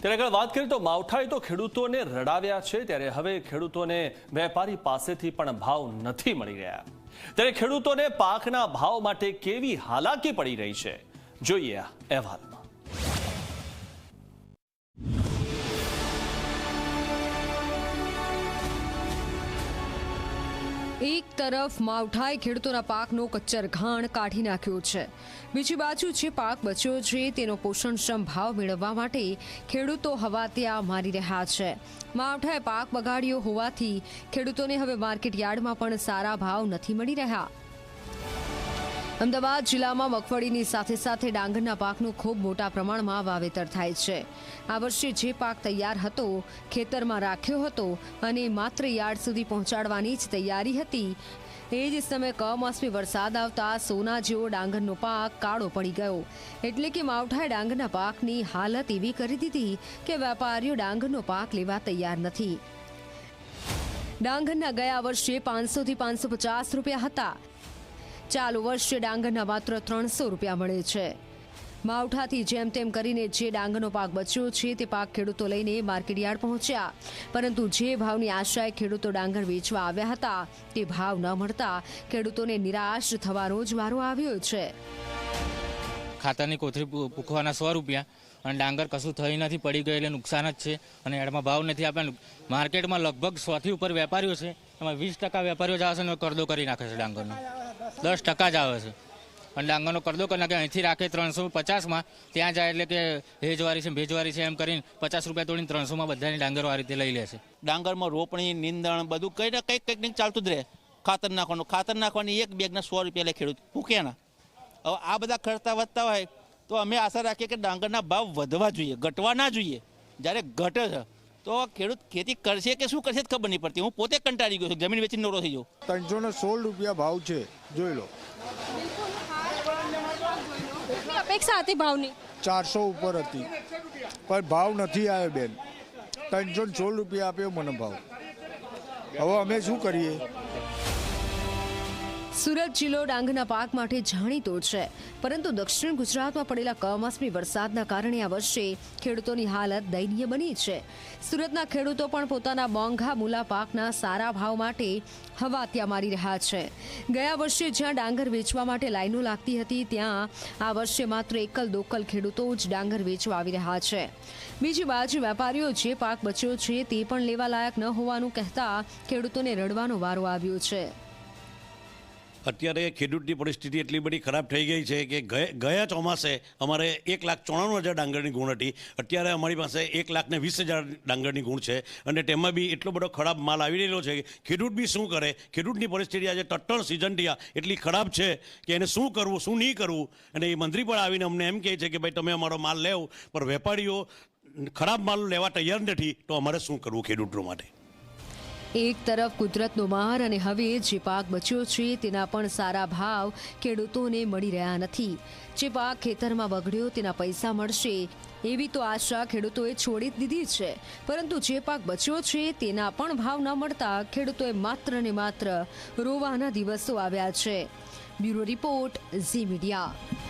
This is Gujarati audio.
ત્યારે આગળ વાત કરીએ તો માવઠાએ તો ખેડૂતોને રડાવ્યા છે, ત્યારે હવે ખેડૂતોને વેપારી પાસેથી પણ ભાવ નથી મળી રહ્યા. ત્યારે ખેડૂતોને પાકના ભાવ માટે કેવી હાલાકી પડી રહી છે, જોઈએ અહેવાલમાં. એક તરફ માવઠાએ ખેડૂતોના પાકનો કચ્ચર ઘાણ કાઢી નાખ્યો છે. બીજી બાજુ જે પાક બચ્યો છે, તેનો પોષણક્ષમ ભાવ મેળવવા માટે ખેડૂતો હવા ત્યાં મારી રહ્યા છે. માવઠાએ પાક બગાડ્યો હોવાથી ખેડૂતોને હવે માર્કેટ યાર્ડમાં પણ સારા ભાવ નથી મળી રહ્યા. અમદાવાદ જિલ્લામાં મગફળીની સાથે સાથે ડાંગરના પાકનું ખૂબ મોટા પ્રમાણમાં વાવેતર થાય છે. આ વર્ષે જે પાક તૈયાર હતો, ખેતરમાં રાખ્યો હતો અને માત્ર યાર્ડ સુધી પહોંચાડવાની જ તૈયારી હતી. એ જ સમયે કમોસમી વરસાદ આવતા સોના જેવો ડાંગરનો પાક કાળો પડી ગયો. એટલે કે માવઠાએ ડાંગરના પાકની હાલત એવી કરી દીધી કે વેપારીઓ ડાંગરનો પાક લેવા તૈયાર નથી. ડાંગરના ગયા વર્ષે પાંચસોથી પાંચસો પચાસ રૂપિયા હતા. ચાલુ વર્ષે ડાંગરના માત્ર ત્રણસો રૂપિયા મળે છે. માવઠાથી જેમ તેમ કરીને જે ડાંગરનો પાક બચ્યો છે તે પાક ખેડૂતો લઈને માર્કેટ યાર્ડ પહોંચ્યા. પરંતુ જે ભાવની આશાએ ખેડૂતો ડાંગર વેચવા આવ્યા હતા, તે ભાવ ન મળતા ખેડૂતોને નિરાશ થવાનો જ વારો આવ્યો છે. ખાતાની કોથળી પૂખવાના સો રૂપિયા અને ડાંગર કશું થઈ નથી, પડી ગયું એટલે નુકસાન જ છે. અને એડમાં ભાવ નથી આપ્યા માર્કેટમાં લગભગ સોથી ઉપર વેપારીઓ છે. એમાં વીસ ટકા વેપારીઓ જ આવે છે અને કરદો કરી નાખે છે ડાંગરનો. દસ ટકા જ આવે છે. અને ડાંગરનો કરદો કરી નાખે અહીંથી રાખે ત્રણસો પચાસમાં. ત્યાં જાય એટલે કે ભેજવારી છે ભેજવારી છે એમ કરીને પચાસ રૂપિયા તોડીને ત્રણસોમાં બધાની ડાંગરો આ રીતે લઈ લે છે. ડાંગરમાં રોપણી, નિંદણ બધું કંઈ ને કંઈક કંઈક ચાલતું જ રહે. ખાતર નાખવાનું, ખાતર નાખવાની એક બેગના સો રૂપિયા લે ખેડૂત. ભૂખ્યાના હવે આ બધા ખર્ચા વધતા હોય તો અમે આશા રાખીએ કે ડાંગરના ભાવ વધવા જોઈએ, ઘટવા ના જોઈએ. જ્યારે ઘટે છે તો ખેડૂત ખેતી કરશે કે શું કરશે ખબર નહીં પડતી. હું પોતે કંટાળી ગયો છું. જમીન વેચીને નવરો થઈ જાઉં ત્રણસો ને સોળ રૂપિયા ભાવ છે. જોઈ લો. કેટલી અપેક્ષા હતી ભાવની? ચારસો ઉપર હતી. પણ ભાવ નથી આવ્યો બેન. ત્રણસો ને સોળ રૂપિયા આપ્યો મને ભાવ. હવે અમે શું કરીએ? સુરત જિલ્લો ડાંગના પાક માટે જાણીતો છે. પરંતુ દક્ષિણ ગુજરાતમાં પડેલા કમોસમી વરસાદના કારણે આ વર્ષે ખેડૂતોની હાલત દયનીય બની છે. સુરતના ખેડૂતો પણ પોતાના મોંઘા મૂલા પાકના સારા ભાવ માટે હવા ત્યાં મારી રહ્યા છે. ગયા વર્ષે જ્યાં ડાંગર વેચવા માટે લાઈનો લાગતી હતી, ત્યાં આ વર્ષે માત્ર એકલ દોકલ ખેડૂતો જ ડાંગર વેચવા આવી રહ્યા છે. બીજી બાજુ વેપારીઓ જે પાક બચ્યો છે તે પણ લેવા લાયક ન હોવાનું કહેતા ખેડૂતોને રડવાનો વારો આવ્યો છે. અત્યારે ખેડૂતની પરિસ્થિતિ એટલી બધી ખરાબ થઈ ગઈ છે કે ગયા ચોમાસે અમારે એક લાખ ચોરાણું હજાર ડાંગરની ગુણ હતી. અત્યારે અમારી પાસે એક લાખ ને વીસ હજાર ડાંગરની ગુણ છે અને તેમાં બી એટલો બધો ખરાબ માલ આવી રહેલો છે ખેડૂત બી શું કરે? ખેડૂતની પરિસ્થિતિ આજે તટ્ટણ સિઝન થયા. એટલી ખરાબ છે કે એને શું કરવું, શું નહીં કરવું? અને એ મંત્રી પણ આવીને અમને એમ કહે છે કે ભાઈ, તમે અમારો માલ લેવો પણ વેપારીઓ ખરાબ માલ લેવા તૈયાર નથી, તો અમારે શું કરવું ખેડૂતો માટે? એક તરફ કુદરતનો માર અને હવે જે પાક બચ્યો છે, તેના પણ સારા ભાવ ખેડૂતોને મળી રહ્યા નથી. જે પાક ખેતરમાં બગડ્યો તેના પૈસા મળશે. એવી તો આશા ખેડૂતોએ છોડી દીધી છે. પરંતુ જે પાક બચ્યો છે, તેના પણ ભાવ ન મળતા ખેડૂતોએ માત્ર ને માત્ર રોવાના દિવસો આવ્યા છે. Bureau report Zee media.